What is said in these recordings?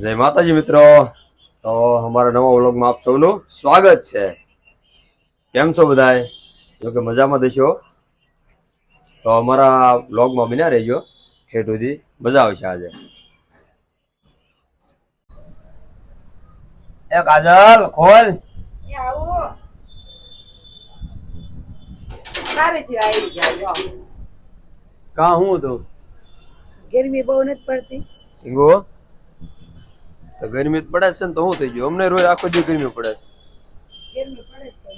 જય માતાજી મિત્રો. તો અમારા નવા વ્લોગમાં આપ સૌનું સ્વાગત છે. કેમ છો બધાય? જો કે મજામાં દેશો તો અમારા વ્લોગમાં બિના રહેજો. ઠેઠ સુધી મજા આવશે આજે. એ કાજલ ખોલ. કા હું તું? ગરમી બહુ નથી પડતી. ગો તો ગરમી જ પડે છે ને તો શું થઈ ગયું? અમને રોજ આખો દી ગરમી પડે છે. તો તો તો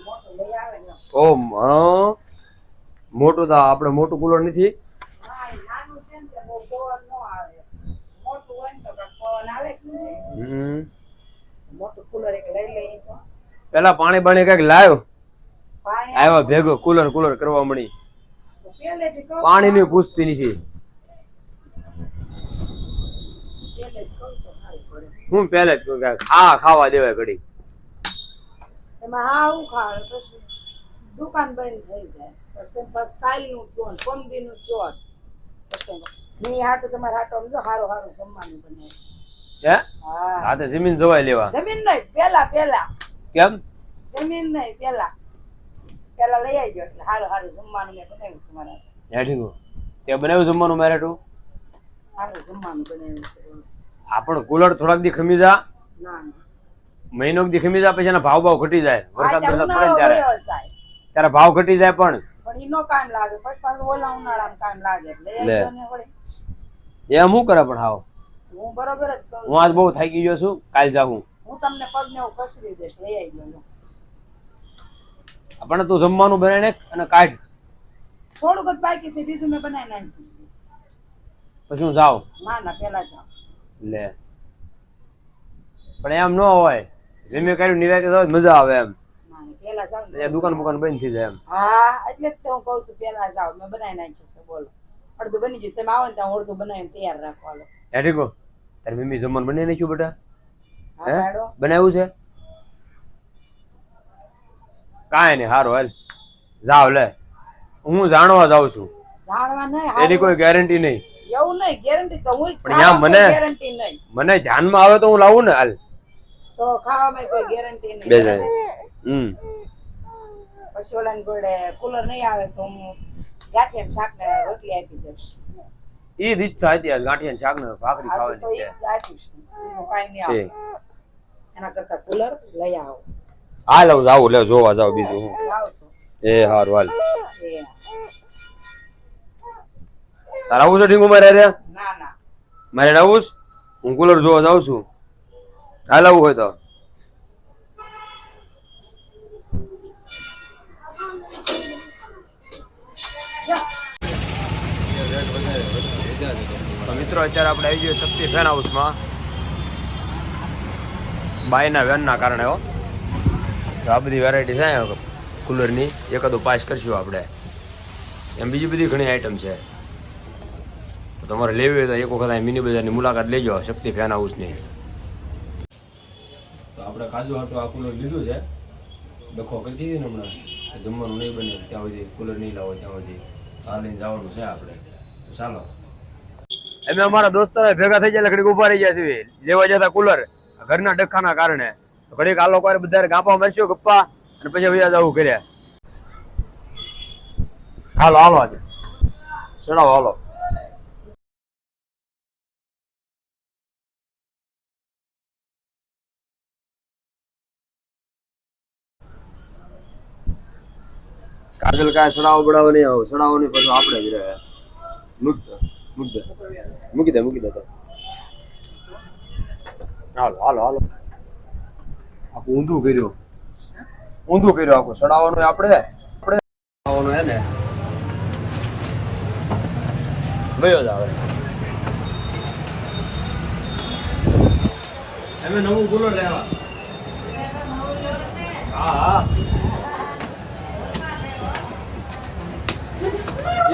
મોટું લઈ ઓમ હા. મોટું તો આપણે મોટું કુલર નથી. તે તો તો. પેલા પાણી બાણી કંઈક લાવ્યો આવ્યો ભેગો કુલર કુલર કરવા મળી. તો પાણી ની પૂછતી નથી પહેલે જ કહું તો સારું પડે હું પહેલે જ ખા ખાવા દેવાય ઘડી એમાં હા હું ખાવ પછી દુકાન બંધ થઈ જાય. પછી પસ્તાઈ નું ચોન ને કયો ને પછી નહીં હાટું તમારે હાટો સમજો હારું હારું જમવાનું બને હે? હા. હા તો જમીન જવાય લેવા. જમીન નહીં પેલા પેલા કેમ? જમીન નહીં પેલા પેલા લઈ આવજો એટલે હારો હારું જમવાનું મેં બનાવ્યું તમારે હે ઠીક તે બનાવ્યું જમવાનું મારે હારું જમવાનું બનાવ્યું છે આ પણ કુલર થોડાક દી ખમી જા. ના ના. મહિનો દી ખમી જા પછી એના ભાવ ભાવ ઘટી જાય. વરસાદ વરસાદ પડે ને ત્યારે. ત્યારે ભાવ ઘટી જાય પણ. પણ કામ લાગે પછી પાછું ઓલા ઉનાળામાં કામ લાગે. એટલે લઈ લે. આવજો ને વળી. એમ શું કરે પણ હાવ? હું બરોબર જ કહું હું આજ બહુ થાકી ગયો છું કાલ જાઉં હું. તમને પગને એવું કસરી દઈશ લઈ આવી લો. આપણે તું જમવાનું બનાવીને અને કાઢ. થોડુંક જ બાકી છે બીજું મેં બનાવી નાખ્યું છે. પછી હું જાઉં. ના ના પેલા જાઓ લે. પણ એમ ન હોય. જમી કર્યું નિરાતે તો મજા આવે એમ. પેલા જાવ દુકાન બુકાન બંધ થઈ જાય એમ. હા એટલે જ તો હું કહું છું પેલા જાવ મેં બનાવી નાખ્યું છે બોલો. અડધું બની ગયું. તમે આવો ને ત્યાં અડધું બનાવીને તૈયાર રાખવાનો હે ઠીકો તારી મમ્મી જમવાનું બનાવી નાખ્યું બેટા? હે બનાવ્યું છે? કાંઈ નહીં સારું હાલ. જાવ લે. હું જાણવા જાઉં છું. જાણવા નહીં એની કોઈ ગેરંટી નહીં. એવું નહીં ગેરંટી તો હું પણ યા મને- ગેરંટી નહીં. મને ધ્યાનમાં આવે તો હું લાવું ને હાલ. તો ખાવામાં કોઈ ગેરંટી નહીં. બે જાય. હમ. પછી ઓલાને જોડે કુલર નહીં આવે તો હું ગાંઠિયા શાક ને રોટલી આપી દઈશ. ઈ જ ઈચ્છા હતી આજ ગાંઠિયા શાક ને ભાખરી ખાવાની એ છે આપીશ. કાઈ નહીં આવે. એના કરતા કુલર લઈ આવો. હાલ હું જાવ લે જોવા જાવ બીજું હું. એ હારું હાલ. એ. તારે આવું છે ઢીંગુ મારે રે? મારે આવું હું કુલર જોવા જાઉં છું. હાલ આવું હોય તો. તો મિત્રો અત્યારે આપણે આવી જઈએ શક્તિ ફેન હાઉસમાં બાયના વેનના કારણે હો. તો આ બધી વેરાયટી છે કુલરની. એકાદું પાસ કરશું આપણે. એમ બીજી બધી ઘણી આઈટમ છે. તમારે લેવી હોય તો એક વખત મિની બજારની મુલાકાત લેજો શક્તિ ફેન હાઉસની. તો આપણે કાજુ હાટો આ કુલર લીધું છે. ડખો કરી દીધી ને હમણાં. જમવાનું નહીં બને ત્યાં સુધી કુલર નહીં લાવો ત્યાં સુધી. આ લઈને જવાનું છે આપણે. તો ચાલો. અમે અમારા દોસ્તો ભેગા થઈ જાય ઘડીક ઊભા રહી ગયા છીએ. લેવા જતા કુલર ઘરના ડખાના કારણે. ઘડીક આ લોકો બધા ગાંપા મારશું ગપ્પા અને પછી બીજા જવું કર્યા. હાલો હાલો આજે. ચડાવો હાલો. કાજલ કાંઈ સડાવો બડાવો નહીં આવો, સડાવો નહીં, પછી આપણે જ રહે. મૂક દે મૂક દે. મૂકી દે તો. હાલો હાલો હાલો. આખું ઊંધું કર્યું. ઊંધું કર્યું આખું. સડાવવાનું આપણે આપણે સડાવવાનું હે ને. ગયો જ આવે. તમે નવું બોલો લેવા હા હા.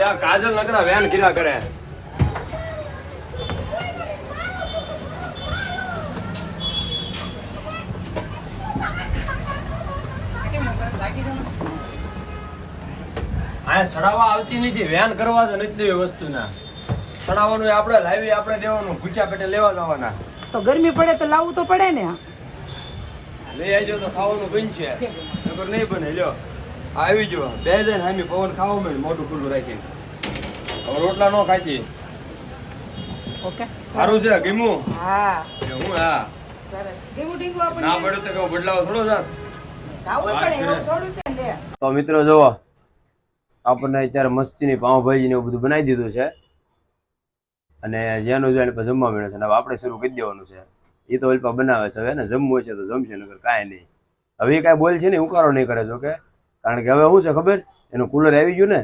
યા કાજલ નકરા વેન ગીરા કરે. આ સડાવા આવતી નથી વેન કરવા તો નથી દેવી વસ્તુના. સડાવવાનું આપણે લાવી આપણે દેવાનું ગુચ્યા પેટે લેવા જવાના. તો ગરમી પડે તો લાવવું તો પડે ને લઈ આવજો તો ખાવાનું બનશે. નકર નહીં બને લ્યો. આવી જવા બે જણ ને હામી પવન ખાવા મળે મોટું ખુલ્લું રાખીને. હવે રોટલા નો ખાતી ઓકે. સારું છે ગમ્યું હા. હું હા. સરસ. ઢીંગું ઢીંગું ના પડે તો થોડો જાત મિત્રો જોવો આપણને અત્યારે મસ્તીની પાઉંભાજી ને એવું બધું બનાવી દીધું છે. અને જેનું જોઈને પછી જમવા મળે છે. હવે આપણે શરૂ કરી દેવાનું છે. એ તો અલ્પા બનાવે છે. હવે ને જમવું છે તો જમશે નગર કાંઈ નહીં. હવે એ કાંઈ બોલ છે ને ઉકારો નહીં કરે જો કે. કારણ કે હવે શું છે ખબર? એનું કુલર આવી ગયું ને.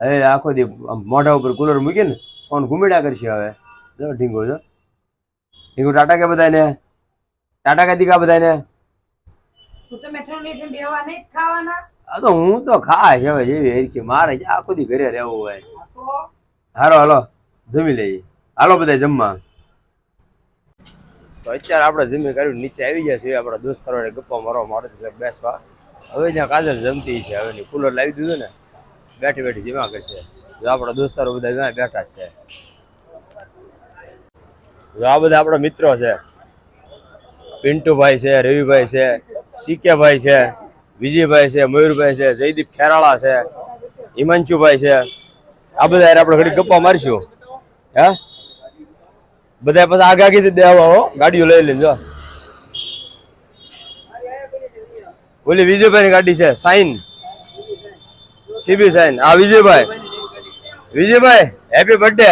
હવે આખો દી મોઢા ઉપર કુલર મૂકીને ફોન ઘુમેડા કરશે હવે. જો ઢીંગો જો. ઢીંગો ટાટા કે બધાને ટાટા કે દીકા બધાને આ તો હું તો ખાશ હવે જેવી હેરકી મારે આખો દી ઘરે રહેવું હોય. હારો હાલો હાલો જમી લઈએ. હાલો બધા જમવા. તો અત્યારે આપણે જમી કર્યું નીચે આવી ગયા છીએ આપણા દોસ્તારોને ગપ્પા મારવા માટે બેસવા. હવે ત્યાં કાજલ જમતી છે, હવે કુલર લાવી દીધું ને, બેઠી બેઠી જીમા કરશે. જો આપણા દોસ્તારો બધા જ્યાં બેઠા છે. જો આ બધા આપણા મિત્રો છે, પિન્ટુભાઈ છે, રવિભાઈ છે સિક્યાભાઈ છે, વિજયભાઈ છે, મયુરભાઈ છે, જયદીપ ખેરાળા છે, હિમાંશુભાઈ છે, આ બધા આપણે ઘડી ગપ્પા મારશું. હે? બધા પછી આગા આગી દેવા ગાડીઓ લઈ લઈને જો. ઓલી વિજયભાઈ ગાડી છે, સાઈન. CB sine. આ વિજયભાઈ. વિજયભાઈ હેપી બર્થડે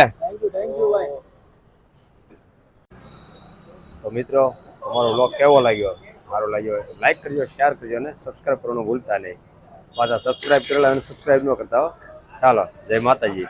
તો મિત્રો, તમારો બ્લોગ કેવો લાગ્યો? સારો લાગ્યો લાઈક કરજો શેર કરજો અને સબસ્ક્રાઈબ કરવાનું ભૂલતા નહીં. પાછા સબસ્ક્રાઈબ કરેલા અને સબસ્ક્રાઈબ ન કરતા હો. ચાલો, જય માતાજી.